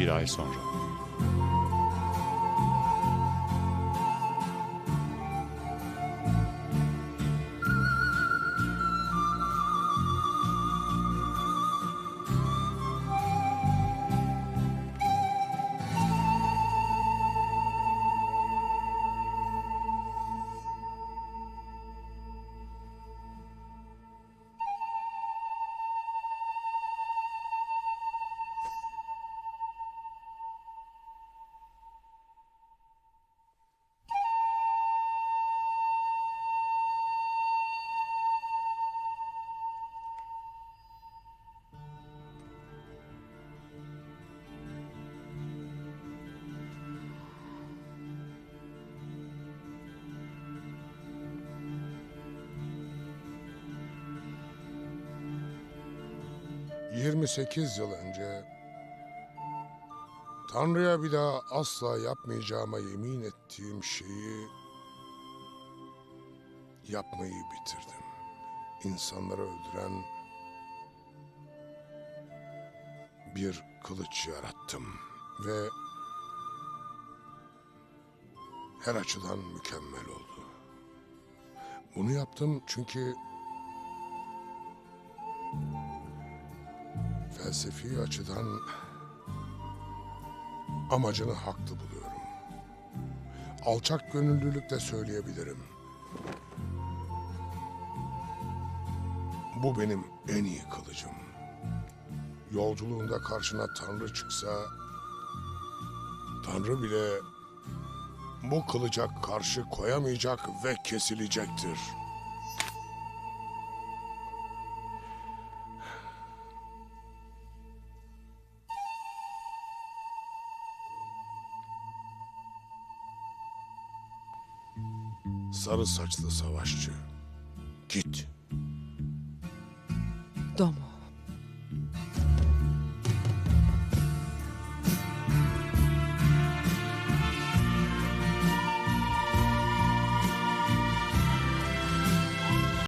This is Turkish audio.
bir ay sonra. ...28 yıl önce... ...Tanrı'ya bir daha asla yapmayacağıma yemin ettiğim şeyi... ...yapmayı bitirdim. İnsanları öldüren... ...bir kılıç yarattım. Ve... ...her açıdan mükemmel oldu. Bunu yaptım çünkü... felsefi açıdan amacını haklı buluyorum. Alçak gönüllülükle söyleyebilirim. Bu benim en iyi kılıcım. Yolculuğunda karşına Tanrı çıksa, Tanrı bile bu kılıca karşı koyamayacak ve kesilecektir. Sarı saçlı savaşçı. Git. Domo.